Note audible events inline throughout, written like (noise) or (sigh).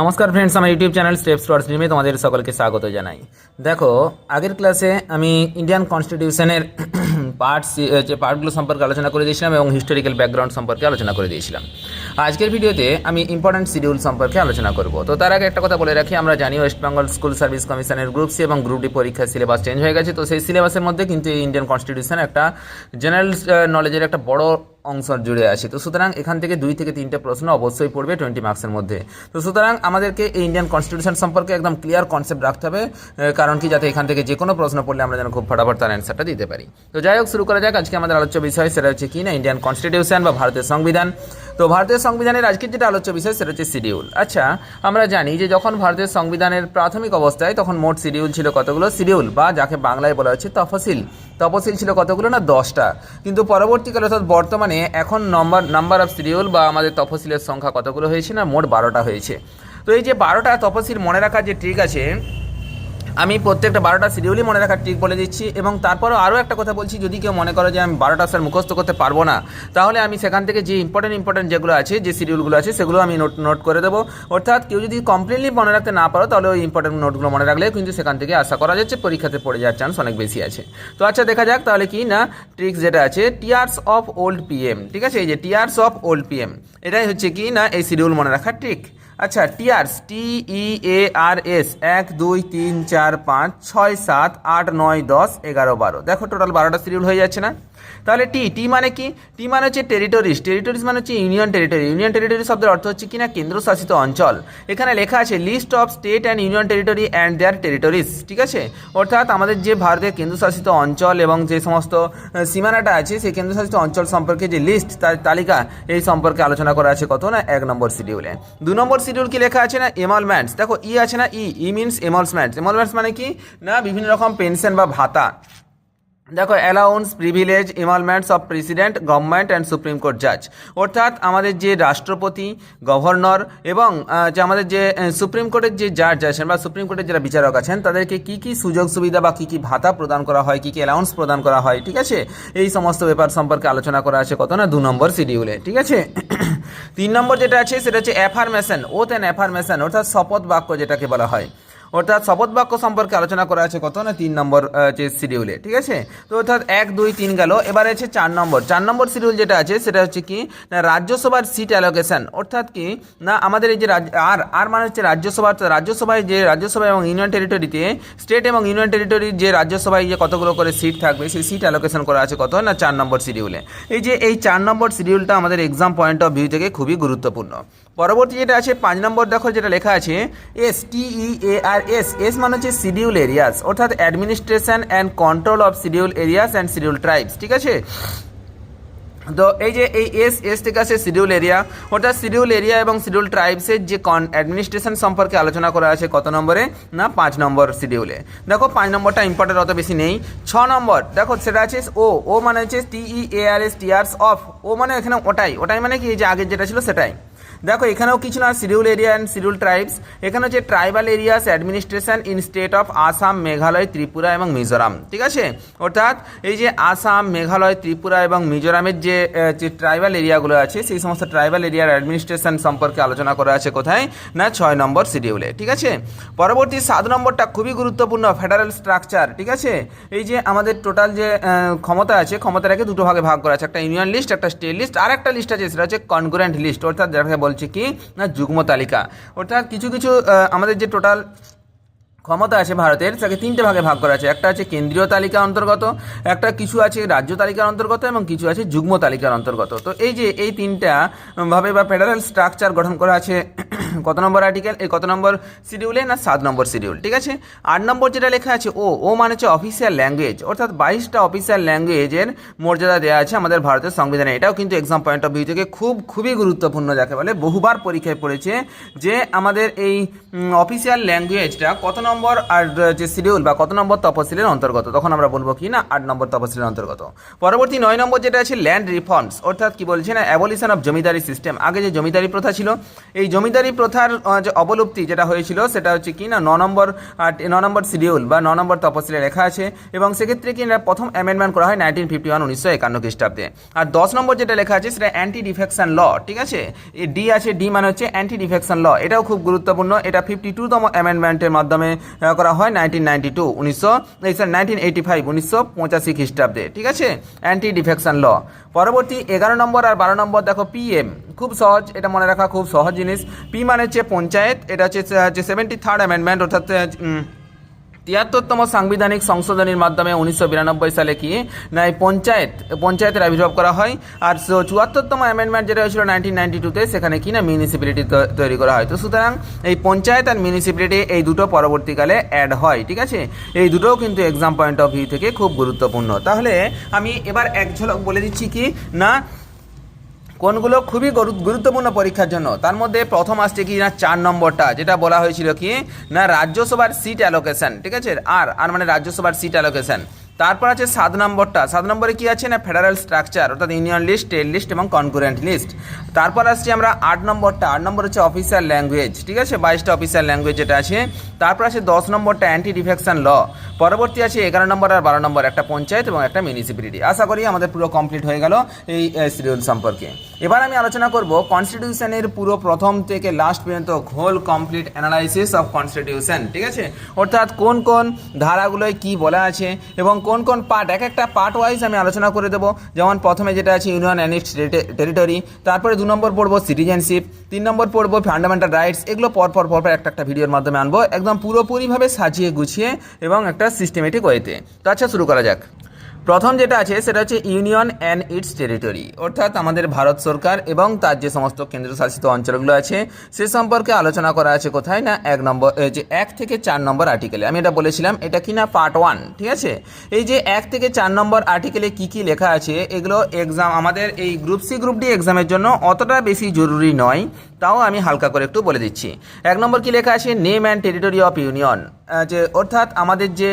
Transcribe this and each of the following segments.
নমস্কার ফ্রেন্ডস আমার YouTube channel steps towards ড্রিমে তোমাদের সকলকে স্বাগত জানাই। দেখো, আগের ক্লাসে আমি ইন্ডিয়ান কনস্টিটিউশনের পার্টস যে পার্টগুলো সম্পর্কে আলোচনা করে দিয়েছিলাম এবং হিস্টোরিক্যাল ব্যাকগ্রাউন্ড সম্পর্কে আলোচনা করে দিয়েছিলাম। আজকের ভিডিওতে আমি ইম্পর্ট্যান্ট শিডিউল সম্পর্কে আলোচনা করব। তো তার আগে একটা কথা বলে রাখি, আমরা জানি ওয়েস্ট বেঙ্গল স্কুল সার্ভিস কমিশনের গ্রুপ সি এবং গ্রুপ ডি পরীক্ষার সিলেবাস চেঞ্জ হয়ে গেছে। তো সেই সিলেবাসের মধ্যে কিন্তু ইন্ডিয়ান কনস্টিটিউশন একটা জেনারেল নলেজের একটা বড় অংশ জুড়ে আছে তো সুতরাং এখান থেকে দুই থেকে তিনটে প্রশ্ন অবশ্যই পড়বে টোয়েন্টি মার্কসের মধ্যে। তো সুতরাং আমাদেরকে এই ইন্ডিয়ান কনস্টিটিউশন সম্পর্কে একদম ক্লিয়ার কনসেপ্ট রাখতে হবে কারণ কি যাতে এখান থেকে যে কোনো প্রশ্ন পড়লে আমরা যেন খুব ফটাফট তার অ্যান্সারটা দিতে পারি। তো যাই হোক, শুরু করা যাক। আজকে আমাদের আলোচ্য বিষয় সেটা হচ্ছে কি না ইন্ডিয়ান কনস্টিটিউশন বা ভারতের সংবিধান। তো ভারতের সংবিধানের আজকের যেটা আলোচ্য বিষয় সেটা হচ্ছে শিডিউল আচ্ছা আমরা জানি যে যখন ভারতের সংবিধানের প্রাথমিক অবস্থায় তখন মোট শিডিউল ছিল কতগুলো? শিডিউল বা যাকে বাংলায় বলা হচ্ছে তফসিল। তফসিল ছিল কতগুলো না? দশটা। কিন্তু পরবর্তীকালে অর্থাৎ বর্তমানে এখন নম্বর নাম্বার অফ শিডিউল বা আমাদের তফসিলের সংখ্যা কতগুলো হয়েছে না, মোট বারোটা হয়েছে। তো এই যে বারোটা তফসিল মনে রাখার যে ট্রিক আছে আমি প্রত্যেকটা বারোটা শিডিউলই মনে রাখার ঠিক বলে দিচ্ছি এবং তারপরও আরও একটা কথা বলছি, যদি কেউ মনে করে যে আমি বারোটা স্যার মুখস্থ করতে পারব না, তাহলে আমি সেখান থেকে যে ইম্পর্টেন্ট ইম্পর্টেন্ট যেগুলো আছে, যে শিডিউলগুলো আছে, সেগুলো আমি নোট নোট করে দেবো। অর্থাৎ কেউ যদি কমপ্লিটলি মনে রাখতে না পারো, তাহলে ওই ইম্পর্টেন্ট নোটগুলো মনে রাখলে কিন্তু সেখান থেকে আশা করা যাচ্ছে পরীক্ষাতে পড়ে যাওয়ার চান্স অনেক বেশি আছে। তো আচ্ছা দেখা যাক তাহলে কি না ট্রিক্স যেটা আছে টিয়ার্স অফ ওল্ড পিএম ঠিক আছে? এই যে টিয়ার্স অফ ওল্ড পিএম এটাই হচ্ছে কি না, এই শিডিউল মনে রাখার ট্রিক আচ্ছা tears T E A R S এক, দুই, তিন, চার, পাঁচ, ছয়, সাত, আট, নয়, দশ, এগারো, বারো। দেখো টোটাল বারোটা শিডিউল হয়ে যাচ্ছে না? তাহলে টি টি মানে কি? টি মানে হচ্ছে টেরিটরিজ টেরিটরিজ মানে হচ্ছে ইউনিয়ন টেরিটরি ইউনিয়ন টেরিটরি শব্দের অর্থ হচ্ছে কিনা? কেন্দ্রশাসিত অঞ্চল। এখানে লেখা আছে list of state and union territory and their territories ঠিক আছে? অর্থাৎ আমাদের যে ভারতের কেন্দ্রশাসিত অঞ্চল এবং যে সমস্ত সীমানাটা আছে, সেই কেন্দ্রশাসিত অঞ্চল সম্পর্কে যে লিস্ট তার তালিকা, এই সম্পর্কে আলোচনা করা আছে কত না? এক নম্বর শিডিউলে দু নম্বর শিডিউল কি লেখা আছে না? এমলমেন্টস দেখো ই আছে না ই ই মিনস এমলসমেন্টস এমলমেন্টস মানে কি? না, বিভিন্ন রকম পেনশন বা ভাতা। দেখো allowance privilege involvements of president government and supreme court জাজ অর্থাৎ আমাদের যে রাষ্ট্রপতি গভর্নর এবং যে আমাদের যে সুপ্রিম কোর্টের যে জাজ আছেন বা সুপ্রিম কোর্টের যারা বিচারক আছেন, তাদেরকে কি কি সুযোগ সুবিধা বা কী কী ভাতা প্রদান করা হয়, কী কী অ্যালাউন্স প্রদান করা হয়, ঠিক আছে? এই সমস্ত ব্যাপার সম্পর্কে আলোচনা করা আছে কত না? দু নম্বর শিডিউলে ঠিক আছে? তিন নম্বর যেটা আছে, সেটা হচ্ছে অ্যাফার্মেশন ওথ অ্যান্ড অ্যাফার্মেশন অর্থাৎ শপথ বাক্য যেটাকে বলা হয়। অর্থাৎ শপথ বাক্য সম্পর্কে আলোচনা করা আছে কত না? তিন নম্বর যে শিডিউলে ঠিক আছে? তো অর্থাৎ এক, দুই, তিন গেল। এবারে আছে চার নম্বর। চার নম্বর শিডিউল যেটা আছে, সেটা হচ্ছে কি? না, রাজ্যসভার সিট অ্যালোকেশন অর্থাৎ কি? না, আমাদের এই যে আর আর মানে হচ্ছে রাজ্যসভার রাজ্যসভায় যে রাজ্যসভা এবং ইউনিয়ন টেরিটরিতে স্টেট এবং ইউনিয়ন টেরিটরির যে রাজ্যসভায় যে কতগুলো করে সিট থাকবে, সেই সিট অ্যালোকেশন করা আছে কত? না, চার নম্বর শিডিউলে এই যে এই চার নম্বর শিডিউলটা আমাদের এক্সাম পয়েন্ট অফ ভিউ থেকে খুবই গুরুত্বপূর্ণ। পরবর্তী যেটা আছে, পাঁচ নম্বর দেখো যেটা লেখা আছে S T E A R S S মানে হচ্ছে শিডিউল এরিয়াস অর্থাৎ administration and control of schedule areas and schedule tribes ঠিক আছে? তো এই যে এই এস এস থেকে আছে শিডিউল এরিয়া অর্থাৎ শিডিউল এরিয়া এবং শিডিউল ট্রাইবসের যে কন অ্যাডমিনিস্ট্রেশন সম্পর্কে আলোচনা করা আছে কত নম্বরে? না, পাঁচ নম্বর শিডিউলে দেখো, পাঁচ নম্বরটা ইম্পর্টেন্ট অত বেশি নেই। ছ নম্বর, দেখো, সেটা আছে ও ও মানে হচ্ছে টিই এ আর এস টিআরস অফ ও মানে এখানে ওটাই ওটাই মানে কি? যে আগের যেটা ছিল সেটাই। দেখো, এখানেও কিছু না schedule area and schedule tribes. এখানে হচ্ছে tribal areas administration in state of Assam, Meghalaya, Tripura এবং মিজোরাম। ঠিক আছে? অর্থাৎ এই যে আসাম, মেঘালয়, ত্রিপুরা এবং মিজোরামের যে যে ট্রাইবাল এরিয়াগুলো আছে, সেই সমস্ত ট্রাইবাল এরিয়ার অ্যাডমিনিস্ট্রেশন সম্পর্কে আলোচনা করা আছে কোথায়? না, ছয় নম্বর শিডিউলে ঠিক আছে? পরবর্তী সাত নম্বরটা খুবই গুরুত্বপূর্ণ, ফেডারেল স্ট্রাকচার। ঠিক আছে? এই যে আমাদের টোটাল যে ক্ষমতা আছে, ক্ষমতাটাকে দুটো ভাগে ভাগ করা আছে। একটা ইউনিয়ন লিস্ট, একটা স্টেট লিস্ট আর একটা লিস্ট আছে, সেটা হচ্ছে কনগ্রেন্ট লিস্ট, অর্থাৎ যাকে বলছে কি না যুগ্ম তালিকা। অর্থাৎ কিছু কিছু আমাদের যে টোটাল ক্ষমতা আছে ভারতের, তাকে তিনটে ভাগে ভাগ করা আছে। একটা আছে কেন্দ্রীয় তালিকা অন্তর্গত, একটা কিছু আছে রাজ্য তালিকার অন্তর্গত এবং কিছু আছে যুগ্ম তালিকার অন্তর্গত। তো এই যে এই তিনটা ভাবে বা ফেডারেল স্ট্রাকচার গঠন করা আছে, (coughs) কত নম্বর আর্টিকেল এই কত নম্বর শিডিউলে না সাত নম্বর শিডিউল ঠিক আছে? আট নম্বর যেটা লেখা আছে, ও ও মানে হচ্ছে অফিসিয়াল ল্যাঙ্গুয়েজ অর্থাৎ বাইশটা অফিসিয়াল ল্যাঙ্গুয়েজের মর্যাদা দেওয়া আছে আমাদের ভারতের সংবিধানে। এটাও কিন্তু এক্সাম পয়েন্ট অফ ভিউ থেকে খুব, খুবই গুরুত্বপূর্ণ যাকে বলে বহুবার পরীক্ষায় পড়েছে যে আমাদের এই অফিসিয়াল ল্যাঙ্গুয়েজটা কত নম্বর আর যে শিডিউল বা কত নম্বর তপশিলের অন্তর্গত, তখন আমরা বলব কি না, আট নম্বর তপশিলের অন্তর্গত। পরবর্তী নয় নম্বর যেটা আছে ল্যান্ড রিফর্মস অর্থাৎ কি বলছে না অ্যাবলিশন অফ জমিদারি সিস্টেম আগে যে জমিদারি প্রথা ছিল, এই জমিদারি প্রথার যে অবলুপ্তি যেটা হয়েছিল, সেটা হচ্ছে কি না, ন নম্বর ন নম্বর শিডিউল বা ন নম্বর তপশিলে লেখা আছে, এবং সেক্ষেত্রে কি না, প্রথম অ্যামেন্ডমেন্ট করা হয় নাইনটিন ফিফটি ওয়ান উনিশশো একান্ন খ্রিস্টাব্দে। আর দশ নম্বর যেটা লেখা আছে, সেটা অ্যান্টি ডিফেকশন ল ঠিক আছে? ডি আছে ডি মানে হচ্ছে অ্যান্টি ডিফেকশন ল এটাও খুব গুরুত্বপূর্ণ। এটা ফিফটি টুতম অ্যামেন্ডমেন্টের মাধ্যমে করা হয় নাইনটিন নাইনটি টু উনিশশো নাইনটিন এইটি ফাইভ উনিশশো পঁচাশি খ্রিস্টাব্দে, ঠিক আছে? অ্যান্টি ডিফেকশন ল পরবর্তী এগারো নম্বর আর বারো নম্বর, দেখো পিএম খুব সহজ, এটা মনে রাখা খুব সহজ জিনিস। পি মানে হচ্ছে পঞ্চায়েত, এটা হচ্ছে সেভেন্টি থার্ড অ্যামেন্ডমেন্ট অর্থাৎ তিয়াত্তরতম সাংবিধানিক সংশোধনীর মাধ্যমে উনিশশো বিরানব্বই সালে কি না পঞ্চায়েত, পঞ্চায়েতের আবির্ভাব করা হয়। আর চুয়াত্তরতম অ্যামেন্ডমেন্ট যেটা হয়েছিল নাইনটিন নাইনটি টুতে সেখানে কি না মিউনিসিপ্যালিটি তৈরি করা হয়। তো সুতরাং এই পঞ্চায়েত আর মিউনিসিপ্যালিটি এই দুটো পরবর্তীকালে অ্যাড হয়, ঠিক আছে? এই দুটোও কিন্তু এক্সাম পয়েন্ট অফ ভিউ থেকে খুব গুরুত্বপূর্ণ। তাহলে আমি এবার এক ঝলক বলে দিচ্ছি কি, না কোনগুলো খুবই গুরু- গুরুত্বপূর্ণ পরীক্ষার জন্য? তার মধ্যে প্রথম আসছে কি না, চার নম্বরটা, যেটা বলা হয়েছিল কি, না রাজ্যসভার সিট অ্যালোকেশন ঠিক আছে? আর আর মানে রাজ্যসভার সিট অ্যালোকেশন তারপর আছে সাত নম্বরটা। সাত নম্বরে কি আছে না? ফেডারেল স্ট্রাকচার অর্থাৎ ইউনিয়ন লিস্ট স্টেট লিস্ট এবং কনকুরেন্ট লিস্ট তারপর আসছি আমরা আট নম্বরটা। আট নম্বর হচ্ছে অফিসিয়াল ল্যাঙ্গুয়েজ ঠিক আছে? বাইশটা অফিসিয়াল ল্যাঙ্গুয়েজ যেটা আছে। তারপর আছে দশ নম্বরটা অ্যান্টি ডিফেকশন ল পরবর্তী আছে এগারো নম্বর আর বারো নম্বর, একটা পঞ্চায়েত এবং একটা মিউনিসিপ্যালিটি আশা করি আমাদের পুরো কমপ্লিট হয়ে গেল এই শিডিউল সম্পর্কে। এবার আমি আলোচনা করব কনস্টিটিউশনের পুরো প্রথম থেকে লাস্ট পর্যন্ত whole complete analysis of constitution ঠিক আছে? অর্থাৎ কোন কোন ধারাগুলোয় কি বলা আছে এবং কোন কোন পার্ট এক একটা পার্ট ওয়াইজ আমি আলোচনা করে দেবো। যেমন প্রথমে যেটা আছে ইউনিয়ন অ্যানিক্স টেরিটরি তারপরে দু নম্বর পড়ব সিটিজেনশিপ তিন নম্বর পড়ব ফান্ডামেন্টাল রাইটস এগুলো পর পর পর একটা একটা ভিডিওর মাধ্যমে আনব। একদম পুরোপুরিভাবে সাজিয়ে গুছিয়ে এবং একটা সিস্টেমেটিক ওয়েতে তো আচ্ছা শুরু করা যাক। প্রথম যেটা আছে, সেটা হচ্ছে ইউনিয়ন অ্যান্ড ইটস টেরিটরি। অর্থাৎ আমাদের ভারত সরকার এবং তার যে সমস্ত কেন্দ্রশাসিত অঞ্চলগুলো আছে, সে সম্পর্কে আলোচনা করা আছে কোথায় না, এক নম্বর যে এক থেকে চার নম্বর আর্টিকেলে। আমি এটা বলেছিলাম, এটা কি না পার্ট ওয়ান, ঠিক আছে? এই যে এক থেকে চার নম্বর আর্টিকেলে কি কি লেখা আছে, এগুলো এক্সাম আমাদের এই গ্রুপ সি গ্রুপ ডি এক্সামের জন্য অতটা বেশি জরুরি নয়, তাও আমি হালকা করে একটু বলে দিচ্ছি। এক নম্বর কি লেখা আছে name and territory of union যে অর্থাৎ আমাদের যে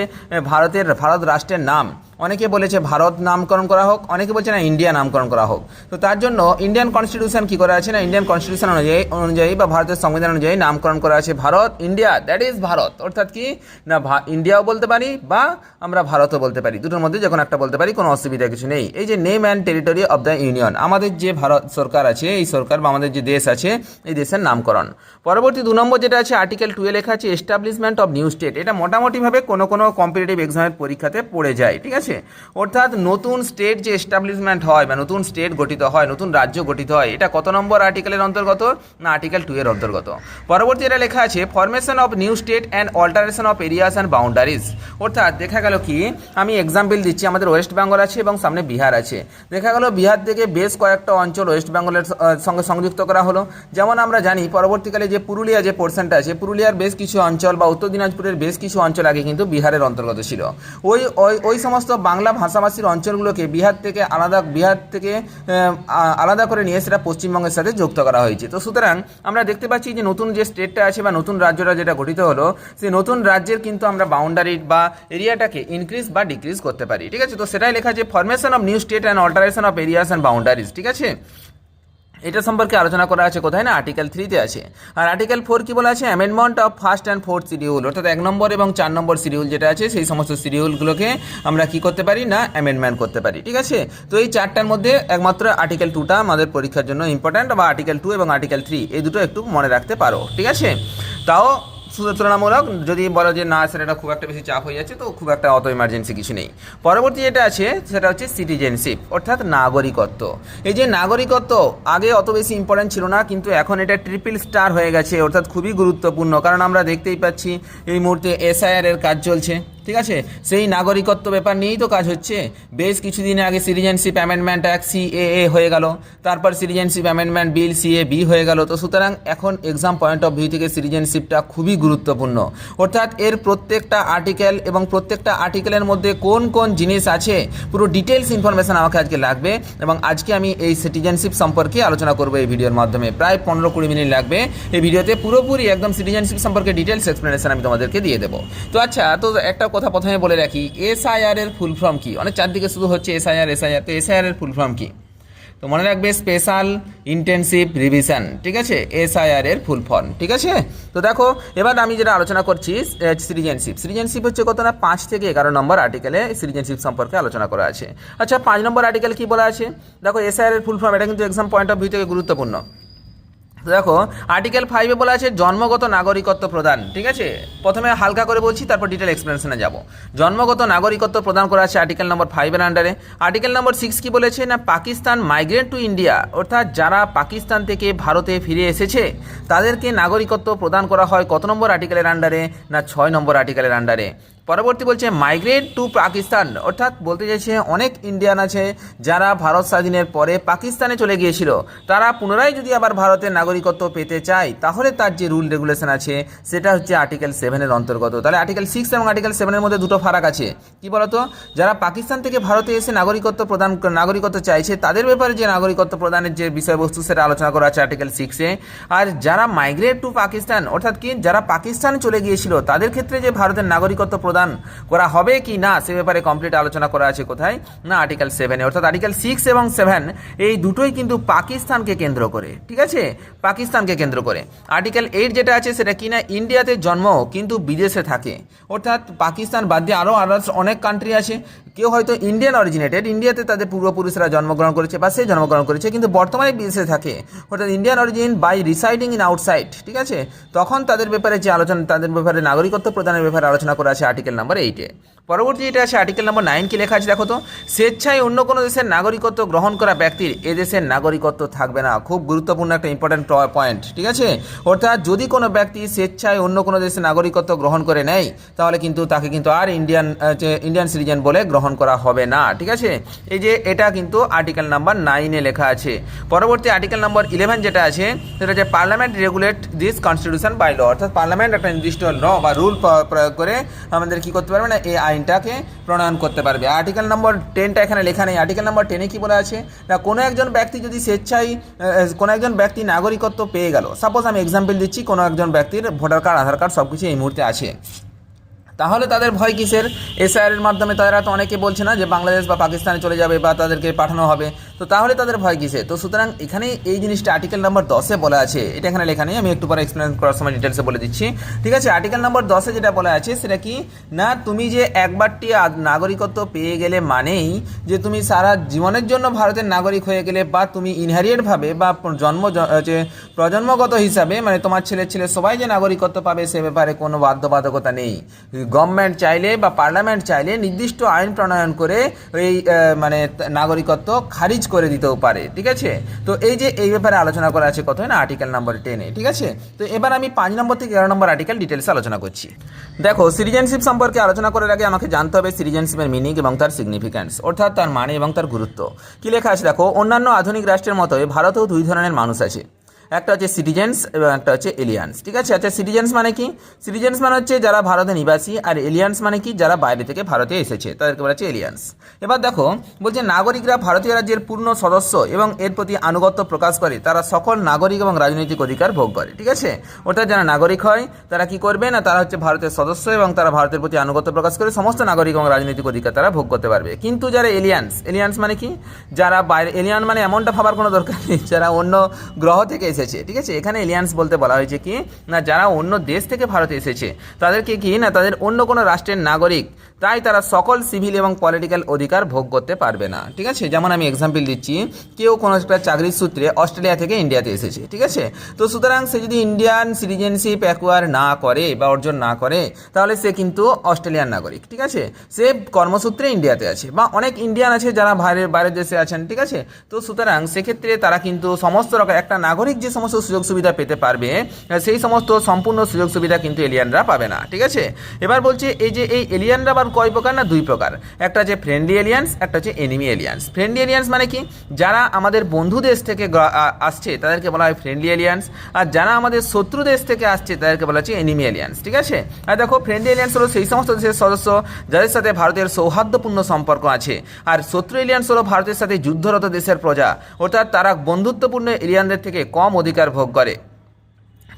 ভারতের, ভারত রাষ্ট্রের নাম অনেকে বলেছে ভারত নামকরণ করা হোক, অনেকে বলছে না ইন্ডিয়া নামকরণ করা হোক। তো তার জন্য ইন্ডিয়ান কনস্টিটিউশন কি করা আছে না? ইন্ডিয়ান কনস্টিটিউশন অনুযায়ী অনুযায়ী বা ভারতের সংবিধান অনুযায়ী নামকরণ করা আছে Bharat, India that is Bharat. অর্থাৎ কি? না ইন্ডিয়াও বলতে পারি বা আমরা ভারতও বলতে পারি। দুটোর মধ্যে যখন একটা বলতে পারি, কোনো অসুবিধা কিছু নেই। এই যে name and territory of the union আমাদের যে ভারত সরকার আছে, এই সরকার বা আমাদের যে দেশ আছে, এই দেশের নামকরণ। পরবর্তী দু নম্বর যেটা আছে আর্টিকেল টুয়ে লেখা আছে এস্টাবলিশমেন্ট অফ নিউ স্টেট এটা মোটামুটিভাবে কোনো কোনো কম্পিটিটিভ এক্সামের পরীক্ষাতে পড়ে যায়, ঠিক আছে? অর্থাৎ নতুন স্টেট যে এস্টাবলিশমেন্ট হয় বা নতুন স্টেট গঠিত হয়, নতুন রাজ্য গঠিত হয়, এটা কত নম্বর আর্টিকেলের অন্তর্গত? না আর্টিকেল টু এর অন্তর্গত। পরবর্তী এটা লেখা আছে formation of new state and alteration of areas and boundaries অর্থাৎ দেখা গেল কি, আমি এক্সাম্পল দিচ্ছি, আমাদের ওয়েস্ট বেঙ্গল আছে এবং সামনে বিহার আছে। দেখা গেল বিহার থেকে বেশ কয়েকটা অঞ্চল ওয়েস্ট বেঙ্গলের সঙ্গে সংযুক্ত করা হলো। যেমন আমরা জানি, পরবর্তীকালে যে পুরুলিয়া যে পোর্শনটা আছে, পুরুলিয়ার বেশ কিছু অঞ্চল বা উত্তর দিনাজপুরের বেশ কিছু অঞ্চল আগে কিন্তু বিহারের অন্তর্গত ছিল। ওই ওই সমস্ত বাংলা ভাষাভাষীর অঞ্চলগুলোকে বিহার থেকে আলাদা, বিহার থেকে আলাদা করে নিয়ে সেটা পশ্চিমবঙ্গের সাথে যুক্ত করা হয়েছে। তো সুতরাং আমরা দেখতে পাচ্ছি যে নতুন যে স্টেটটা আছে বা নতুন রাজ্যটা যেটা গঠিত হলো সেই নতুন রাজ্যের কিন্তু আমরা বাউন্ডারি বা এরিয়াটাকে ইনক্রিজ বা ডিক্রিজ করতে পারি। ঠিক আছে? তো সেটাই লেখা যে formation of new state and alteration of areas and boundaries ঠিক আছে? এটা সম্পর্কে আলোচনা করা আছে কোথায় না? আর্টিকেল থ্রিতে আছে। আর আর্টিকেল ফোর কি বলা আছে? Amendment of first and fourth schedule অর্থাৎ এক নম্বর এবং চার নম্বর শিডিউল যেটা আছে, সেই সমস্ত শিডিউলগুলোকে আমরা কি করতে পারি না? অ্যামেন্ডমেন্ট করতে পারি, ঠিক আছে? তো এই চারটার মধ্যে একমাত্র আর্টিকেল টুটা আমাদের পরীক্ষার জন্য ইম্পর্ট্যান্ট বা আর্টিকেল টু এবং আর্টিকেল থ্রি এই দুটো একটু মনে রাখতে পারো, ঠিক আছে? তাও তুলনামূলক যদি বলো যে না, স্যার, এটা খুব একটা বেশি চাপ হয়ে যাচ্ছে, তো খুব একটা অত ইমার্জেন্সি কিছু নেই। পরবর্তী যেটা আছে, সেটা হচ্ছে সিটিজেনশিপ অর্থাৎ নাগরিকত্ব। এই যে নাগরিকত্ব, আগে অত বেশি ইম্পর্টেন্ট ছিল না, কিন্তু এখন এটা ট্রিপল স্টার হয়ে গেছে, অর্থাৎ খুবই গুরুত্বপূর্ণ। কারণ আমরা দেখতেই পাচ্ছি, এই মুহূর্তে এসআইআর এর কাজ চলছে। ঠিক আছে? সেই নাগরিকত্ব ব্যাপার নিয়েই তো কাজ হচ্ছে। বেশ কিছুদিন আগে সিটিজেনশিপ অ্যামেন্ডমেন্ট অ্যাক্ট সিএএ হয়ে গেল। তারপর citizenship amendment bill CA B হয়ে গেল। তো সুতরাং এখন এক্সাম পয়েন্ট অফ ভিউ থেকে সিটিজেনশিপটা খুবই গুরুত্বপূর্ণ। অর্থাৎ এর প্রত্যেকটা আর্টিকেল এবং প্রত্যেকটা আর্টিকেলের মধ্যে কোন কোন জিনিস আছে, পুরো ডিটেলস ইনফরমেশন আমাকে আজকে লাগবে এবং আজকে আমি এই সিটিজেনশিপ সম্পর্কে আলোচনা করব এই ভিডিওর মাধ্যমে। প্রায় পনেরো কুড়ি মিনিট লাগবে। এই ভিডিওতে পুরোপুরি একদম সিটিজেনশিপ সম্পর্কে ডিটেলস এক্সপ্লেনেশন আমি তোমাদেরকে দিয়ে দেবো। তো আচ্ছা তো একটা কথা প্রথমে বলে রাখি এসআইআর এর ফুল ফর্ম কি? অনেক চারদিকে শুধু হচ্ছে এসআইআর এসআইআর তো এসআইআর এর ফুল ফর্ম কি? তো মনে রাখবে স্পেশাল ইন্টেনসিভ রিভিশন ঠিক আছে? এসআইআর এর ফুল ফর্ম ঠিক আছে? তো দেখো, এবার আমি যেটা আলোচনা করছি সিটিজেনশিপ সিটিজেনশিপ হচ্ছে কত না? পাঁচ থেকে এগারো নম্বর আর্টিকেলে সিটিজেনশিপ সম্পর্কে আলোচনা করা আছে। আচ্ছা পাঁচ নম্বর আর্টিকেল কি বলা আছে? দেখো এসআইআর এর ফুল ফর্ম এটা কিন্তু এক্সাম পয়েন্ট অফ ভিউ থেকে গুরুত্বপূর্ণ। দেখো আর্টিকেল ফাইভে বলা আছে জন্মগত নাগরিকত্ব প্রদান, ঠিক আছে? প্রথমে হালকা করে বলছি, তারপর ডিটেল এক্সপ্লেনেশনে যাব। জন্মগত নাগরিকত্ব প্রদান করা আছে আর্টিকেল নম্বর ফাইভের আন্ডারে আর্টিকেল নম্বর সিক্স কি বলেছে? না, পাকিস্তান মাইগ্রেট টু ইন্ডিয়া অর্থাৎ যারা পাকিস্তান থেকে ভারতে ফিরে এসেছে, তাদেরকে নাগরিকত্ব প্রদান করা হয় কত নম্বর আর্টিকেলের আন্ডারে না, ছয় নম্বর আর্টিকেলের আন্ডারে পরবর্তী বলছে মাইগ্রেট টু পাকিস্তান অর্থাৎ বলতে চাইছে, অনেক ইন্ডিয়ান আছে যারা ভারত স্বাধীনের পরে পাকিস্তানে চলে গিয়েছিল। তারা পুনরায় যদি আবার ভারতের নাগরিকত্ব পেতে চায়, তাহলে তার যে রুল রেগুলেশন আছে, সেটা হচ্ছে আর্টিকেল সেভেনের অন্তর্গত। তাহলে আর্টিকেল সিক্স এবং আর্টিকেল সেভেনের মধ্যে দুটো ফারাক আছে। কি বলতো? যারা পাকিস্তান থেকে ভারতে এসে নাগরিকত্ব প্রদান, নাগরিকত্ব চাইছে, তাদের ব্যাপারে যে নাগরিকত্ব প্রদানের যে বিষয়বস্তু, সেটা আলোচনা করা আছে আর্টিকেল সিক্সে আর যারা মাইগ্রেট টু পাকিস্তান অর্থাৎ কি? যারা পাকিস্তানে চলে গিয়েছিল, তাদের ক্ষেত্রে যে ভারতের নাগরিকত্ব প্রদান করা হবে কি না, সে ব্যাপারে কমপ্লিট আলোচনা করা আছে কোথায়? না আর্টিকেল সেভেনে অর্থাৎ আর্টিকেল সিক্স এবং সেভেন এই দুটোই কিন্তু পাকিস্তানকে কেন্দ্র করে। ঠিক আছে? পাকিস্তানকে কেন্দ্র করে। আর্টিকেল এইট যেটা আছে, সেটা কি না ইন্ডিয়াতে জন্ম, কিন্তু বিদেশে থাকে। অর্থাৎ পাকিস্তান বাদ দিয়ে আরও আদার্স অনেক কান্ট্রি আছে। কেউ হয়তো ইন্ডিয়ান অরিজিনেটেড ইন্ডিয়াতে তাদের পূর্বপুরুষরা জন্মগ্রহণ করেছে বা সে জন্মগ্রহণ করেছে, কিন্তু বর্তমানে বিদেশে থাকে। অর্থাৎ Indian origin by residing in outside ঠিক আছে? তখন তাদের ব্যাপারে যে আলোচনা, তাদের ব্যাপারে নাগরিকত্ব প্রদানের ব্যাপারে আলোচনা করা আছে আর্টিকেল নাম্বার এইটে পরবর্তী যেটা আছে আর্টিকেল নাম্বার নাইন কি লেখা আছে দেখো তো? স্বেচ্ছায় অন্য কোনো দেশের নাগরিকত্ব গ্রহণ করা ব্যক্তির এ দেশের নাগরিকত্ব থাকবে না। খুব গুরুত্বপূর্ণ একটা ইম্পর্টেন্ট পয়েন্ট ঠিক আছে? অর্থাৎ যদি কোনো ব্যক্তি স্বেচ্ছায় অন্য কোনো দেশের নাগরিকত্ব গ্রহণ করে নেয়, তাহলে কিন্তু তাকে কিন্তু আর ইন্ডিয়ান ইন্ডিয়ান সিটিজেন বলে গ্রহণ করা হবে না, ঠিক আছে? এই যে এটা কিন্তু আর্টিকেল নাম্বার নাইনে লেখা আছে। পরবর্তী আর্টিকেল নাম্বার ইলেভেন যেটা আছে, সেটা হচ্ছে parliament regulate this constitution by law অর্থাৎ পার্লামেন্ট একটা নির্দিষ্ট ল বা রুল প্রয়োগ করে আমাদের কি করতে পারবে না, এই আইনটাকে প্রণয়ন করতে পারবে। আর্টিকেল নম্বর টেনটা এখানে লেখা নেই। আর্টিকেল নম্বর টেনে কি বলা আছে? না, কোনো একজন ব্যক্তি যদি স্বেচ্ছায় কোনো একজন ব্যক্তি নাগরিকত্ব পেয়ে গেল সাপোজ আমি এক্সাম্পল দিচ্ছি, কোনো একজন ব্যক্তির ভোটার কার্ড আধার কার্ড সব কিছু এই মুহূর্তে আছে। তাহলে তাদের ভয় কিসের? এসআইআর এর মাধ্যমে তারা তো অনেকে বলছে না যে বাংলাদেশ বা পাকিস্তানে চলে যাবে বা তাদেরকে পাঠানো হবে। তো তাহলে তাদের ভয় কিসে তো সুতরাং এখানে এই জিনিসটা আর্টিকেল নাম্বার দশে বলা আছে। এটা এখানে লেখা নেই, আমি একটু পরে এক্সপ্লেন করার সময় ডিটেলসে বলে দিচ্ছি। ঠিক আছে আর্টিকেল নাম্বার দশে যেটা বলা আছে, সেটা কি? না, তুমি যে একবারটি নাগরিকত্ব পেয়ে গেলে মানেই যে তুমি সারা জীবনের জন্য ভারতের নাগরিক হয়ে গেলে বা তুমি ইনহ্যারিয়েটভাবে বা জন্ম যে প্রজন্মগত হিসাবে মানে তোমার ছেলে ছেলে সবাই যে নাগরিকত্ব পাবে সে ব্যাপারে কোনো বাধ্যবাধকতা নেই। গভর্নমেন্ট চাইলে বা পার্লামেন্ট চাইলে নির্দিষ্ট আইন প্রণয়ন করে এই মানে নাগরিকত্ব খারিজ করে দিতেও পারে, ঠিক আছে? তো এই যে এই ব্যাপারে আলোচনা করা আছে কত না? আর্টিকেল নাম্বার টেনে ঠিক আছে? তো এবার আমি পাঁচ নম্বর থেকে এগারো নম্বর আর্টিকেল ডিটেলস আলোচনা করছি। দেখো সিটিজেনশিপ সম্পর্কে আলোচনা করার আগে আমাকে জানতে হবে সিটিজেনশিপের মিনিং এবং তার সিগনিফিক্যান্স অর্থাৎ তার মানে এবং তার গুরুত্ব। কি লেখা আছে? দেখো, অন্যান্য আধুনিক রাষ্ট্রের মতোই ভারতেও দুই ধরনের মানুষ আছে। একটা হচ্ছে সিটিজেন্স এবং একটা হচ্ছে এলিয়ান্স ঠিক আছে? আচ্ছা সিটিজেন্স মানে কি? সিটিজেন্স মানে হচ্ছে যারা ভারতে নিবাসী আর এলিয়ান্স মানে কি? যারা বাইরে থেকে ভারতে এসেছে, তাদেরকে বলা হচ্ছে এলিয়ান্স এবার দেখো, বলছে নাগরিকরা ভারতীয় রাজ্যের পূর্ণ সদস্য এবং এর প্রতি আনুগত্য প্রকাশ করে, তারা সকল নাগরিক এবং রাজনৈতিক অধিকার ভোগ করে, ঠিক আছে? অর্থাৎ যারা নাগরিক হয়, তারা কি করবে না? তারা হচ্ছে ভারতের সদস্য এবং তারা ভারতের প্রতি আনুগত্য প্রকাশ করে সমস্ত নাগরিক এবং রাজনৈতিক অধিকার তারা ভোগ করতে পারবে। কিন্তু যারা এলিয়ান্স এলিয়ান্স মানে কি? যারা বাইরে এলিয়ান মানে এমনটা ভাবার কোনো দরকার নেই, যারা অন্য গ্রহ থেকে এসেছে, ঠিক আছে? এখানে এলিয়ান্স বলতে বলা হয়েছে কি, না, যারা অন্য দেশ থেকে ভারতে এসেছে, তাদেরকে কি, না, তাদের অন্য কোনো রাষ্ট্রের নাগরিক তাই তারা সকল সিভিল এবং পলিটিক্যাল অধিকার ভোগ করতে পারবে না। ঠিক আছে? যেমন আমি এক্সাম্পল দিচ্ছি, কেউ কোনো একটা চাকরির সূত্রে অস্ট্রেলিয়া থেকে ইন্ডিয়াতে এসেছে, ঠিক আছে? তো সুতরাং সে যদি ইন্ডিয়ান সিটিজেনশিপ অ্যাকোয়ার না করে বা অর্জন না করে, তাহলে সে কিন্তু অস্ট্রেলিয়ান নাগরিক, ঠিক আছে? সে কর্মসূত্রে ইন্ডিয়াতে আছে বা অনেক ইন্ডিয়ান আছে যারা বাইরের বাইরের দেশে আছেন, ঠিক আছে? তো সুতরাং সেক্ষেত্রে তারা কিন্তু সমস্ত রকম একটা নাগরিক যে সমস্ত সুযোগ সুবিধা পেতে পারবে, সেই সমস্ত সম্পূর্ণ সুযোগ সুবিধা কিন্তু এলিয়ানরা পাবে না, ঠিক আছে? এবার বলছে, এই যে এই এলিয়ানরা আবার কয় প্রকার না দুই প্রকার? একটা হচ্ছে ফ্রেন্ডলি এলিয়ান্স একটা হচ্ছে এনিমি এলিয়ান্স ফ্রেন্ডলি এলিয়ান্স মানে কি? যারা আমাদের বন্ধু দেশ থেকে আসছে, তাদেরকে বলা হয় ফ্রেন্ডলি এলিয়ান্স আর যারা আমাদের শত্রু দেশ থেকে আসছে, তাদেরকে বলা হচ্ছে এনিমি এলিয়ান্স ঠিক আছে? আর দেখো ফ্রেন্ডলি এলিয়ান্স হলো সেই সমস্ত দেশের সদস্য, যাদের সাথে ভারতের সৌহার্দ্যপূর্ণ সম্পর্ক আছে। আর শত্রু এলিয়ান্স হলো ভারতের সাথে যুদ্ধরত দেশের প্রজা। অর্থাৎ তারা বন্ধুত্বপূর্ণ এলিয়ানদের থেকে কম অধিকার ভোগ করে।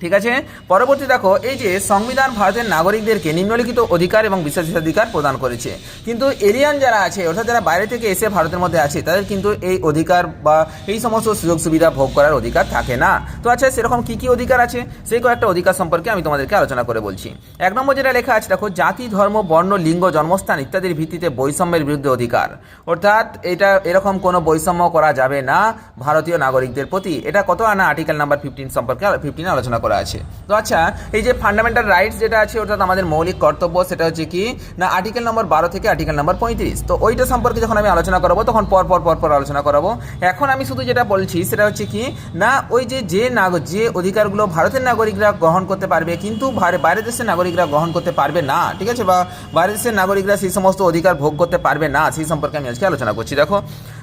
ঠিক আছে? পরবর্তী দেখো, এই যে সংবিধান ভারতের নাগরিকদেরকে নিম্নলিখিত অধিকার এবং বিশেষাধিকার প্রদান করেছে। কিন্তু এলিয়ান যারা আছে, অর্থাৎ যারা বাইরে থেকে এসে ভারতের মধ্যে আছে, তাদের কিন্তু এই অধিকার বা এই সমস্ত সুযোগ সুবিধা ভোগ করার অধিকার থাকে না। তো আচ্ছা সেরকম কি কি অধিকার আছে? সেই কয়েকটা অধিকার সম্পর্কে আমি তোমাদেরকে আলোচনা করে বলছি। এক নম্বর যেটা লেখা আছে, দেখো, জাতি, ধর্ম, বর্ণ, লিঙ্গ, জন্মস্থান ইত্যাদির ভিত্তিতে বৈষম্যের বিরুদ্ধে অধিকার। অর্থাৎ এটা এরকম কোনো বৈষম্য করা যাবে না ভারতীয় নাগরিকদের প্রতি। এটা কত আনা? আর্টিকেল নাম্বার ফিফটিন সম্পর্কে ফিফটিন আলোচনা করা আছে। তো আচ্ছা এই যে ফান্ডামেন্টাল রাইটস যেটা আছে, অর্থাৎ আমাদের মৌলিক কর্তব্য, সেটা হচ্ছে কি, না আর্টিকেল নম্বর বারো থেকে আর্টিকেল নম্বর পঁয়ত্রিশ। তো ওইটা সম্পর্কে যখন আমি আলোচনা করাবো, তখন পর পর পর পর আলোচনা করাবো। এখন আমি শুধু যেটা বলছি, সেটা হচ্ছে কি, না, ওই যে যে নাগ, যে অধিকারগুলো ভারতের নাগরিকরা গ্রহণ করতে পারবে, কিন্তু বাইরের দেশের নাগরিকরা গ্রহণ করতে পারবে না, ঠিক আছে? বা বাইরের দেশের নাগরিকরা সেই সমস্ত অধিকার ভোগ করতে পারবে না, সেই সম্পর্কে আমি আজকে আলোচনা করছি। দেখো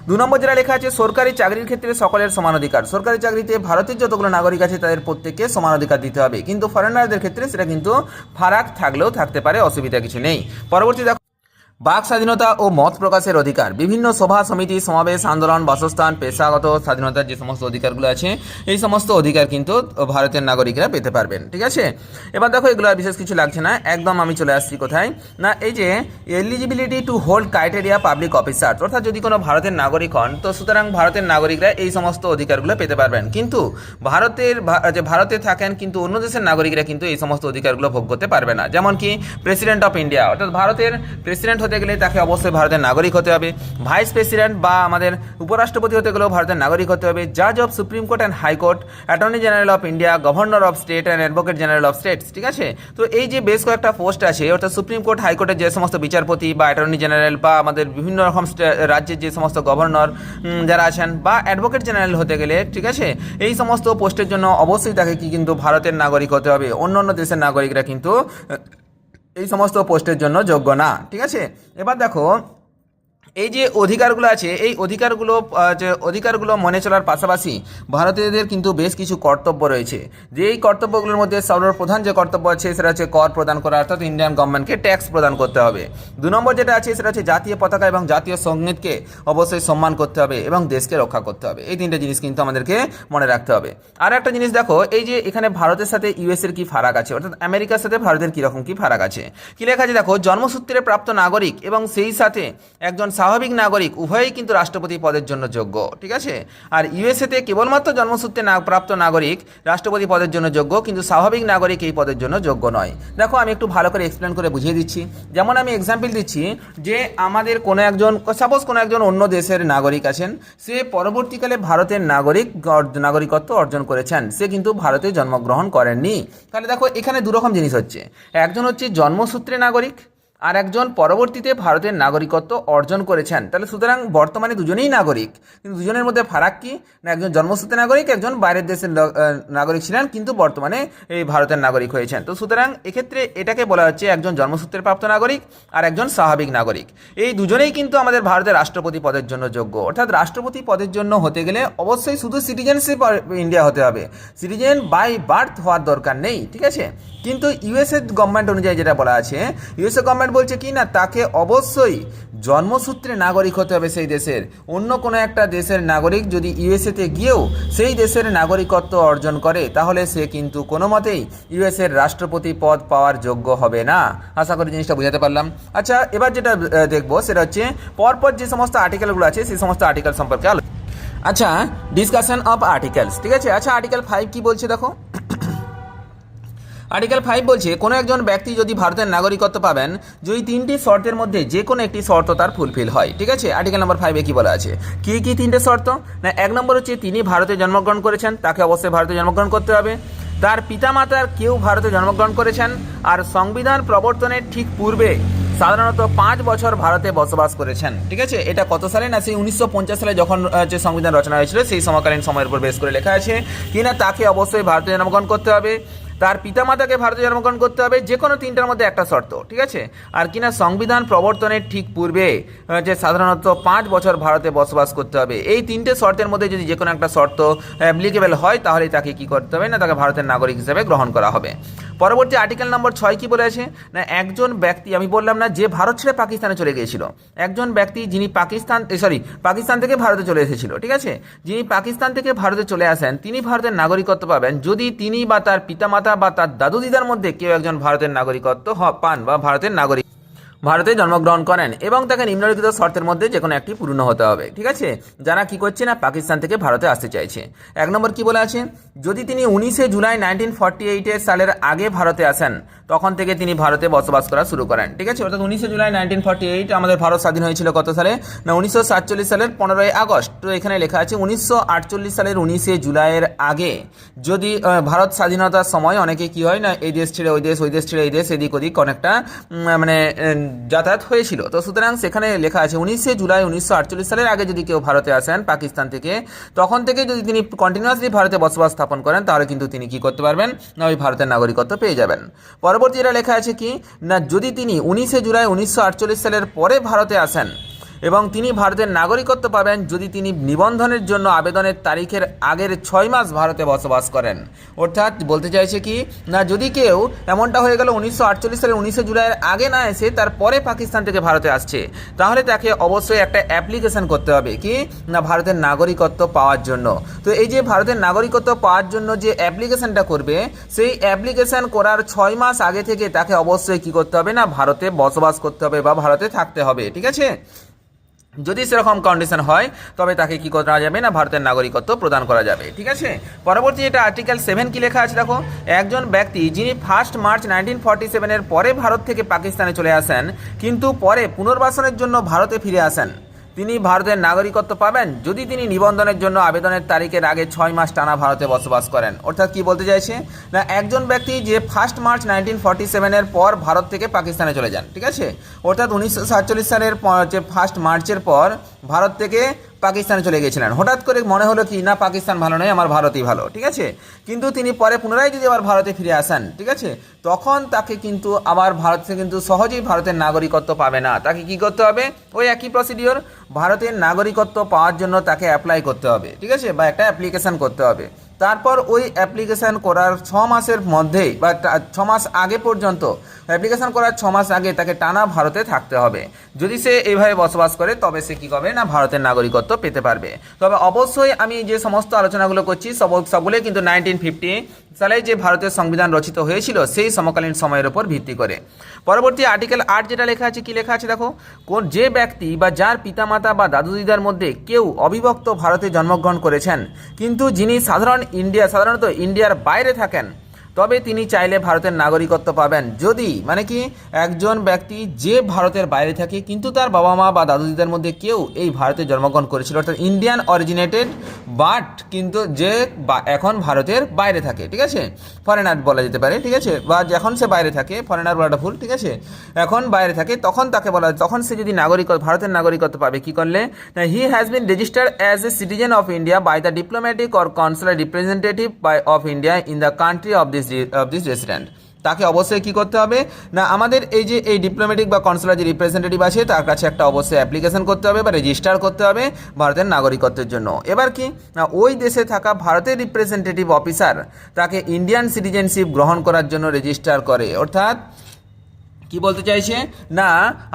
দু নম্বর যেটা লেখা আছে, সরকারি চাকরির ক্ষেত্রে সকলের সমান অধিকার। সরকারি চাকরিতে ভারতের যতগুলো নাগরিক আছে, তাদের প্রত্যেককে সমান অধিকার দিতে হবে। কিন্তু ফরেনারদের ক্ষেত্রে সেটা কিন্তু ফারাক থাকলেও থাকতে পারে, অসুবিধা কিছু নেই। পরবর্তী দেখো বাক স্বাধীনতা ও মত প্রকাশের অধিকার। বিভিন্ন সভা, সমিতি, সমাবেশ, আন্দোলন, বাসস্থান, পেশাগত স্বাধীনতার যে সমস্ত অধিকারগুলো আছে, এই সমস্ত অধিকার কিন্তু ভারতের নাগরিকরা পেতে পারবেন, ঠিক আছে? এবার দেখো, এগুলো বিশেষ কিছু লাগছে না। একদম আমি চলে আসছি কোথায়? না, এই যে eligibility to hold criteria public officer অর্থাৎ যদি কোনো ভারতের নাগরিক হন, তো সুতরাং ভারতের নাগরিকরা এই সমস্ত অধিকারগুলো পেতে পারবেন। কিন্তু ভারতের, যে ভারতে থাকেন কিন্তু অন্য দেশের নাগরিকরা কিন্তু এই সমস্ত অধিকারগুলো ভোগ করতে পারবে না। যেমন কি প্রেসিডেন্ট অফ ইন্ডিয়া অর্থাৎ ভারতের প্রেসিডেন্ট হতে গেলে তাকে অবশ্যই ভারতের নাগরিক হতে হবে। ভাইস প্রেসিডেন্ট বা আমাদের উপরাষ্ট্রপতি হতে গেলেও ভারতের নাগরিক হতে হবে। জাজ of supreme court and high court attorney general of India governor of state and advocate general of states ঠিক আছে? তো এই যে বেশ কয়েকটা পোস্ট আছে, অর্থাৎ সুপ্রিম কোর্ট হাইকোর্টের যে সমস্ত বিচারপতি বা অ্যাটর্নি জেনারেল বা আমাদের বিভিন্ন রকম রাজ্যের যে সমস্ত গভর্নর যারা আছেন বা অ্যাডভোকেট জেনারেল হতে গেলে, ঠিক আছে? এই সমস্ত পোস্টের জন্য অবশ্যই তাকে কি কিন্তু ভারতের নাগরিক হতে হবে। অন্য অন্য দেশের নাগরিকরা কিন্তু এই সমস্ত পোস্টের জন্য যোগ্য না ঠিক আছে? এবার দেখো এই যে অধিকারগুলো আছে, এই অধিকারগুলো যে অধিকারগুলো মনে চলার পাশাপাশি ভারতীয়দের কিন্তু বেশ কিছু কর্তব্য রয়েছে। যে এই কর্তব্যগুলোর মধ্যে সর্বপ্রধান যে কর্তব্য আছে, সেটা হচ্ছে কর প্রদান করা, অর্থাৎ ইন্ডিয়ান গভর্নমেন্টকে ট্যাক্স প্রদান করতে হবে। দু নম্বর যেটা আছে, সেটা হচ্ছে জাতীয় পতাকা এবং জাতীয় সঙ্গীতকে অবশ্যই সম্মান করতে হবে এবং দেশকে রক্ষা করতে হবে। এই তিনটে জিনিস কিন্তু আমাদেরকে মনে রাখতে হবে। আর একটা জিনিস দেখো, এই যে এখানে ভারতের সাথে ইউএস এর কি ফারাক আছে, অর্থাৎ আমেরিকার সাথে ভারতের কীরকম কি ফারাক আছে? কি লেখা আছে দেখো, জন্মসূত্রে প্রাপ্ত নাগরিক এবং সেই সাথে একজন স্বাভাবিক নাগরিক, উভয়ই কিন্তু রাষ্ট্রপতি পদের জন্য যোগ্য, ঠিক আছে? আর ইউএসএতে কেবলমাত্র জন্মসূত্রে না প্রাপ্ত নাগরিক রাষ্ট্রপতি পদের জন্য যোগ্য, কিন্তু স্বাভাবিক নাগরিক এই পদের জন্য যোগ্য নয়। দেখো, আমি একটু ভালো করে এক্সপ্লেন করে বুঝিয়ে দিচ্ছি। যেমন আমি এক্সাম্পল দিচ্ছি যে আমাদের কোনো একজন সাপোজ কোনো একজন অন্য দেশের নাগরিক আছেন, সে পরবর্তীকালে ভারতের নাগরিক নাগরিকত্ব অর্জন করেছেন, সে কিন্তু ভারতে জন্মগ্রহণ করেননি। তাহলে দেখো, এখানে দুরকম জিনিস হচ্ছে। একজন হচ্ছে জন্মসূত্রে নাগরিক আর একজন পরবর্তীতে ভারতের নাগরিকত্ব অর্জন করেছেন। তাহলে সুতরাং বর্তমানে দুজনেই নাগরিক। কিন্তু দুজনের মধ্যে ফারাক কি? না, একজন জন্মসূত্রে নাগরিক, একজন বাইরের দেশের নাগরিক ছিলেন, কিন্তু বর্তমানে এই ভারতের নাগরিক হয়েছেন। তো সুতরাং এক্ষেত্রে এটাকে বলা হচ্ছে একজন জন্মসূত্রে প্রাপ্ত নাগরিক আর একজন স্বাভাবিক নাগরিক। এই দুজনেই কিন্তু আমাদের ভারতের রাষ্ট্রপতি পদের জন্য যোগ্য। অর্থাৎ রাষ্ট্রপতি পদের জন্য হতে গেলে অবশ্যই শুধু সিটিজেনশিপ ইন্ডিয়া হতে হবে। সিটিজেন বাই বার্থ হওয়ার দরকার নেই, ঠিক আছে? কিন্তু ইউএসএ গভর্নমেন্ট অনুযায়ী যেটা বলা আছে ইউএসএ গভর্নমেন্ট বলছে কি না, তাকে অবশ্যই জন্মসূত্রে নাগরিক হতে হবে সেই দেশের। অন্য কোনো একটা দেশের নাগরিক যদি ইউএসএতে গিয়েও সেই দেশের নাগরিকত্ব অর্জন করে, তাহলে সে কিন্তু কোনো মতেই ইউএসএর রাষ্ট্রপতি পদ পাওয়ার যোগ্য হবে না। আশা করি জিনিসটা বুঝাতে পারলাম। আচ্ছা এবার যেটা দেখব সেটা হচ্ছে, পরপর যে সমস্ত আর্টিকেলগুলো আছে, সেই সমস্ত আর্টিকেল সম্পর্কে আলো আচ্ছা ডিসকাশন অফ আর্টিকেলস ঠিক আছে? আচ্ছা আর্টিকেল ফাইভ কি বলছে দেখো? আর্টিকেল ফাইভ বলছে, কোনো একজন ব্যক্তি যদি ভারতের নাগরিকত্ব পাবেন, যদি তিনটি শর্তের মধ্যে যে কোনো একটি শর্ত তার ফুলফিল হয়। ঠিক আছে? আর্টিকেল নাম্বার ফাইভে কি বলা আছে? কি কি তিনটে শর্ত? না, এক নম্বর হচ্ছে তিনি ভারতে জন্মগ্রহণ করেছেন, তাকে অবশ্যই ভারতে জন্মগ্রহণ করতে হবে। তার পিতামাতার কেউ ভারতে জন্মগ্রহণ করেছেন, আর সংবিধান প্রবর্তনের ঠিক পূর্বে সাধারণত পাঁচ বছর ভারতে বসবাস করেছেন। ঠিক আছে? এটা কত সালে? না, সেই উনিশশো পঞ্চাশ সালে যখন যে সংবিধান রচনা হয়েছিল, সেই সমকালীন সময়ের উপর বেশ করে লেখা আছে। কিনা তাকে অবশ্যই ভারতে জন্মগ্রহণ করতে হবে। তার পিতামাতাকে ভারতে জন্মগ্রহণ করতে হবে যে কোনো তিনটার মধ্যে একটা শর্ত, ঠিক আছে? আর কিনা সংবিধান প্রবর্তনের ঠিক পূর্বে যে সাধারণত পাঁচ বছর ভারতে বসবাস করতে হবে, এই তিনটে শর্তের মধ্যে যদি যে কোনো একটা শর্ত অ্যাপ্লিকেবল হয়, তাহলে তাকে কি করতে হবে? না, তাকে ভারতের নাগরিক হিসেবে গ্রহণ করা হবে। পরবর্তী আর্টিকেল নম্বর ছয় কি বলে আছে? না, একজন ব্যক্তি, আমি বললাম না যে ভারত ছেড়ে পাকিস্তানে চলে গিয়েছিল, একজন ব্যক্তি যিনি পাকিস্তান সরি পাকিস্তান থেকে ভারতে চলে এসেছিল, ঠিক আছে? যিনি পাকিস্তান থেকে ভারতে চলে আসেন, তিনি ভারতের নাগরিকত্ব পাবেন, যদি তিনি বা তার পিতামাতা বা তার দাদু দিদার মধ্যে কেউ একজন ভারতের নাগরিকত্ব পান বা ভারতের নাগরিক ভারতে জন্মগ্রহণ করেন এবং তাকে নিম্নলিখিত শর্তের মধ্যে যে কোনো একটি পূর্ণ হতে হবে, ঠিক আছে? যারা কি করছে না, পাকিস্তান থেকে ভারতে আসতে চাইছে। এক নম্বর কি বলে আছে? যদি তিনি উনিশে জুলাই নাইনটিন ফর্টি এইটের সালের আগে ভারতে আসেন, তখন থেকে তিনি ভারতে বসবাস করা শুরু করেন, ঠিক আছে? অর্থাৎ উনিশে জুলাই নাইনটিন ফর্টি এইট আমাদের ভারত স্বাধীন হয়েছিল কত সালে? না, উনিশশো সাতচল্লিশ সালের পনেরোই আগস্ট। তো এখানে লেখা আছে উনিশশো আটচল্লিশ সালের উনিশে জুলাইয়ের আগে। যদি ভারত স্বাধীনতার সময় অনেকে কি হয় না, এই দেশ ছেড়ে ওই দেশ ওই দেশ ছেড়ে এই দেশ, এদিক ওদিক অনেকটা মানে যাতায়াত হয়েছিল। তো সুতরাং সেখানে লেখা আছে, উনিশে জুলাই উনিশশো আটচল্লিশ সালের আগে যদি কেউ ভারতে আসেন পাকিস্তান থেকে, তখন থেকে যদি তিনি কন্টিনিউয়াসলি ভারতে বসবাস স্থাপন করেন, তাহলে কিন্তু তিনি কি করতে পারবেন? না, ওই ভারতের নাগরিকত্ব পেয়ে যাবেন। পরবর্তী এটা লেখা আছে কি, না, যদি তিনি উনিশে জুলাই উনিশশো আটচল্লিশ সালের পরে ভারতে আসেন এবং তিনি ভারতের নাগরিকত্ব পাবেন যদি তিনি নিবন্ধনের জন্য আবেদনের তারিখের আগের ছয় মাস ভারতে বসবাস করেন। অর্থাৎ বলতে চাইছে কি, না যদি কেউ এমনটা হয়ে গেল উনিশশো আটচল্লিশ সালের উনিশে জুলাইয়ের আগে না এসে তারপরে পাকিস্তান থেকে ভারতে আসছে, তাহলে তাকে অবশ্যই একটা অ্যাপ্লিকেশন করতে হবে কি, না ভারতের নাগরিকত্ব পাওয়ার জন্য। তো এই যে ভারতের নাগরিকত্ব পাওয়ার জন্য যে অ্যাপ্লিকেশনটা করবে, সেই অ্যাপ্লিকেশন করার ছয় মাস আগে থেকে তাকে অবশ্যই কি করতে হবে, না ভারতে বসবাস করতে হবে বা ভারতে থাকতে হবে, ঠিক আছে? যদি সেরকম কন্ডিশন হয়, তবে তাকে কি করা যাবে না? ভারতের নাগরিকত্ব প্রদান করা যাবে। ঠিক আছে? পরবর্তী এটা আর্টিকেল সেভেন কি লেখা আছে দেখো? একজন ব্যক্তি যিনি ফার্স্ট মার্চ নাইনটিন ফর্টি সেভেনের পরে ভারত থেকে পাকিস্তানে চলে আসেন, কিন্তু পরে পুনর্বাসনের জন্য ভারতে ফিরে আসেন। তিনি ভারতের নাগরিকত্ব পাবেন যদি তিনি নিবন্ধনের জন্য আবেদনের তারিখের আগে ছয় মাস টানা ভারতে বসবাস করেন। অর্থাৎ কি বলতে চাইছে? না, একজন ব্যক্তি যে ফার্স্ট মার্চ নাইনটিন ফর্টি সেভেনের পর ভারত থেকে পাকিস্তানে চলে যান, ঠিক আছে? অর্থাৎ উনিশশো সাতচল্লিশ সালের যে ফার্স্ট মার্চের পর ভারত থেকে পাকিস্তানে চলে গিয়েছিলেন। হঠাৎ করে মনে হলো কি, না, পাকিস্তান ভালো নয়, আমার ভারতই ভালো, ঠিক আছে? কিন্তু তিনি পরে পুনরায় যদি আবার ভারতে ফিরে আসেন, ঠিক আছে, তখন তাকে কিন্তু আবার ভারত কিন্তু সহজেই ভারতের নাগরিকত্ব পাবে না। তাকে কি করতে হবে? ওই একই প্রসিডিওর ভারতের নাগরিকত্ব পাওয়ার জন্য তাকে অ্যাপ্লাই করতে হবে, ঠিক আছে? বা একটা অ্যাপ্লিকেশন করতে হবে। তারপর ওই অ্যাপ্লিকেশন করার ছ মাসের মধ্যেই বা ছ মাস আগে পর্যন্ত অ্যাপ্লিকেশন করার ছ মাস আগে তাকে টানা ভারতে থাকতে হবে। যদি সে এইভাবে বসবাস করে, তবে সে কী করবে না ভারতের নাগরিকত্ব পেতে পারবে। তবে অবশ্যই আমি যে সমস্ত আলোচনাগুলো করছি, সব সবগুলোই কিন্তু নাইনটিন ফিফটি সালে যে ভারতের সংবিধান রচিত হয়েছিল, সেই সমকালীন সময়ের উপর ভিত্তি করে। পরবর্তী আর্টিকেল আট যেটা লেখা আছে, কি লেখা আছে দেখো? কোন যে ব্যক্তি বা যার পিতামাতা বা দাদু দিদার মধ্যে কেউ অবিভক্ত ভারতে জন্মগ্রহণ করেছেন, কিন্তু যিনি সাধারণ ইন্ডিয়া সাধারণত ইন্ডিয়ার বাইরে থাকেন তবে তিনি চাইলে ভারতের নাগরিকত্ব পাবেন। যদি মানে কি, একজন ব্যক্তি যে ভারতের বাইরে থাকে, কিন্তু তার বাবা মা বা দাদু দিদার মধ্যে কেউ এই ভারতে জন্মগ্রহণ করেছিল, অর্থাৎ ইন্ডিয়ান অরিজিনেটেড বাট কিন্তু যে এখন ভারতের বাইরে থাকে, ঠিক আছে? ফরেনার বলা যেতে পারে, ঠিক আছে? বা যখন সে বাইরে থাকে ফরেনার বলাটা ভুল, ঠিক আছে? এখন বাইরে থাকে, তখন তাকে বলা তখন সে যদি নাগরিক, ভারতের নাগরিকত্ব পাবে, কি করলে? He has been registered as a citizen of India by the diplomatic or consular representative by of India in the country of this of this resident তাকে অবশ্যই কি করতে হবে? না, আমাদের এই যে, এই ডিপ্লোম্যাটিক বা কনসুলার যে রিপ্রেজেন্টেটিভ আছে, তার কাছে একটা অবশ্যই অ্যাপ্লিকেশন করতে হবে বা রেজিস্টার করতে হবে ভারতের নাগরিকত্বের জন্য। এবার কি? না, ওই দেশে থাকা ভারতের রিপ্রেজেন্টেটিভ অফিসার তাকে ইন্ডিয়ান সিটিজেনশিপ গ্রহণ করার জন্য রেজিস্টার করে। অর্থাৎ কি বলতে চাইছে? না,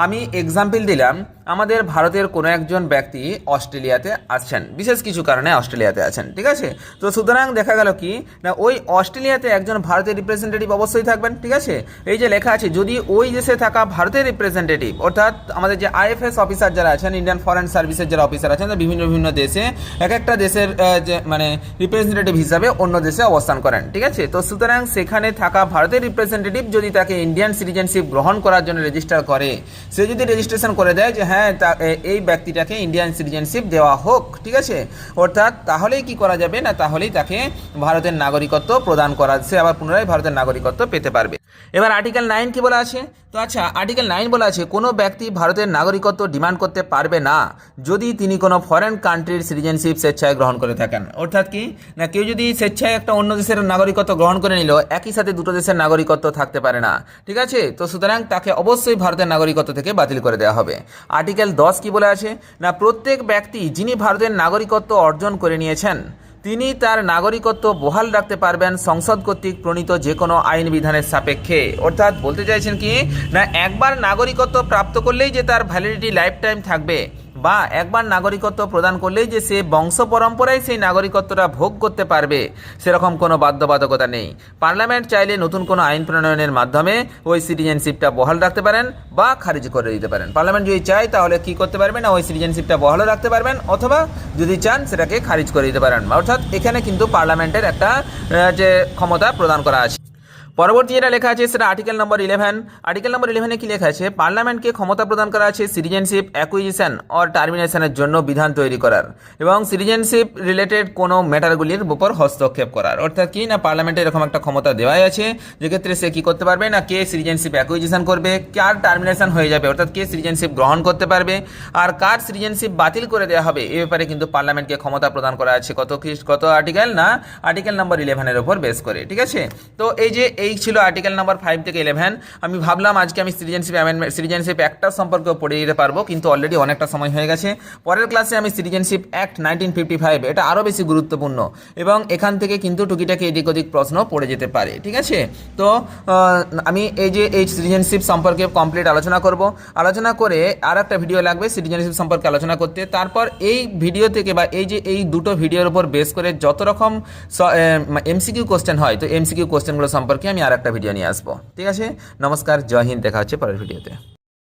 আমি এক্সাম্পল দিলাম, আমাদের ভারতের কোনো একজন ব্যক্তি অস্ট্রেলিয়াতে আছেন, বিশেষ কিছু কারণে অস্ট্রেলিয়াতে আছেন, ঠিক আছে? তো সুতরাং দেখা গেল কি, না, ওই অস্ট্রেলিয়াতে একজন ভারতের রিপ্রেজেন্টেটিভ অবশ্যই থাকবেন, ঠিক আছে? এই যে লেখা আছে, যদি ওই দেশে থাকা ভারতের রিপ্রেজেন্টেটিভ অর্থাৎ আমাদের যে আইএফএস অফিসার যারা আছেন ইন্ডিয়ান ফরেন সার্ভিসের যারা অফিসার আছেন বিভিন্ন বিভিন্ন দেশে এক একটা দেশের যে মানে রিপ্রেজেন্টেটিভ হিসাবে অন্য দেশে অবস্থান করেন, ঠিক আছে? তো সুতরাং সেখানে থাকা ভারতের রিপ্রেজেন্টেটিভ যদি তাকে ইন্ডিয়ান সিটিজেনশিপ গ্রহণ গ্রহণ করার জন্য রেজিস্টার করে, সে যদি রেজিস্ট্রেশন করে দেয় যে হ্যাঁ তা- এই ব্যক্তিটাকে ইন্ডিয়ান সিটিজেনশিপ দেওয়া হোক, ঠিক আছে? অর্থাৎ তাহলেই কি করা যাবে? না, তাহলেই তাকে ভারতের নাগরিকত্ব প্রদান করা, সে আবার পুনরায় ভারতের নাগরিকত্ব পেতে পারবে। এবার আর্টিকেল নাইন কি বলা আছে? তো আচ্ছা আর্টিকেল নাইন বলা আছে, কোনো ব্যক্তি ভারতের নাগরিকত্ব ডিমান্ড করতে পারবে না, যদি তিনি কোনো ফরেন কান্ট্রির সিটিজেনশিপ স্বেচ্ছায় গ্রহণ করে থাকেন। অর্থাৎ কি? না, কেউ যদি স্বেচ্ছায় একটা অন্য দেশের নাগরিকত্ব গ্রহণ করে নিল একই সাথে দুটো দেশের নাগরিকত্ব থাকতে পারে না, ঠিক আছে? তো সুতরাং তাকে অবশ্যই ভারতের নাগরিকত্ব থেকে বাতিল করে দেওয়া হবে। আর্টিকেল দশ কি বলে আছে না, প্রত্যেক ব্যক্তি যিনি ভারতের নাগরিকত্ব অর্জন করে নিয়েছেন, তিনি তার নাগরিকত্ব বহাল রাখতে পারবেন সংসদ কর্তৃক প্রণীত যে কোনো আইন বিধানের সাপেক্ষে। অর্থাৎ বলতে চাইছেন কি, না, একবার নাগরিকত্ব প্রাপ্ত করলেই যে তার ভ্যালিডিটি লাইফ টাইম থাকবে বা একবার নাগরিকত্ব প্রদান করলেই যে সে বংশ পরম্পরায় সেই নাগরিকত্বটা ভোগ করতে পারবে, সেরকম কোনো বাধ্যবাধকতা নেই। পার্লামেন্ট চাইলে নতুন কোনো আইন প্রণয়নের মাধ্যমে ওই সিটিজেনশিপটা বহাল রাখতে পারেন বা খারিজ করে দিতে পারেন। পার্লামেন্ট যদি চায় তাহলে কি করতে পারবেন না, ওই সিটিজেনশিপটা বহালও রাখতে পারবেন, অথবা যদি চান সেটাকে খারিজ করে দিতে পারেন। অর্থাৎ এখানে কিন্তু পার্লামেন্টের একটা যে ক্ষমতা প্রদান করা আছে। পরবর্তী যেটা লেখা আছে সেটা article number eleven article number ইলেভেনে কি লেখা আছে? পার্লামেন্টকে ক্ষমতা প্রদান করা আছে সিটিজেনশিপ অ্যাকুইজিশন অর টার্মিনেশনের জন্য বিধান তৈরি করার এবং সিটিজেনশিপ রিলেটেড কোনো ম্যাটারগুলির উপর হস্তক্ষেপ করার। অর্থাৎ কি না পার্লামেন্টে এরকম একটা ক্ষমতা দেওয়াই আছে, যেক্ষেত্রে সে কি করতে পারবে না? কে সিটিজেনশিপ অ্যাকুইজিশন করবে? কার টার্মিনেশন হয়ে যাবে? অর্থাৎ কে সিটিজেনশিপ গ্রহণ করতে পারবে? আর কার সিটিজেনশিপ বাতিল করে দেওয়া হবে? এ ব্যাপারে কিন্তু পার্লামেন্টকে ক্ষমতা প্রদান করা আছে। কত কত আর্টিকেল না? আর্টিকেল নাম্বার ইলেভেনের উপর বেস করে। ঠিক আছে? তো এই যে এই ছিল আর্টিকেল নাম্বার ফাইভ থেকে ইলেভেন আমি ভাবলাম আজকে আমি সিটিজেনশিপ অ্যামেন্ডমেন্ট সিটিজেনশিপ একটা সম্পর্কেও পড়ে দিতে পারব, কিন্তু অলরেডি অনেকটা সময় হয়ে গেছে। পরের ক্লাসে আমি citizenship act nineteen fifty five এটা আরও বেশি গুরুত্বপূর্ণ এবং এখান থেকে কিন্তু টুকিটাকি এদিক ওদিক প্রশ্ন পড়ে যেতে পারে, ঠিক আছে? তো আমি এই যে এই সিটিজেনশিপ সম্পর্কে কমপ্লিট আলোচনা করব। আলোচনা করে আর একটা ভিডিও লাগবে সিটিজেনশিপ সম্পর্কে আলোচনা করতে। তারপর এই ভিডিও থেকে বা এই যে এই দুটো ভিডিওর উপর বেস করে যত রকম এমসিকিউ কোশ্চেন হয়, তো এমসিকিউ কোশ্চেনগুলো সম্পর্কে আমি আর একটা ভিডিও নিয়ে আসব। ঠিক আছে? নমস্কার, জয় হিন্দ, দেখা হচ্ছে পরের ভিডিওতে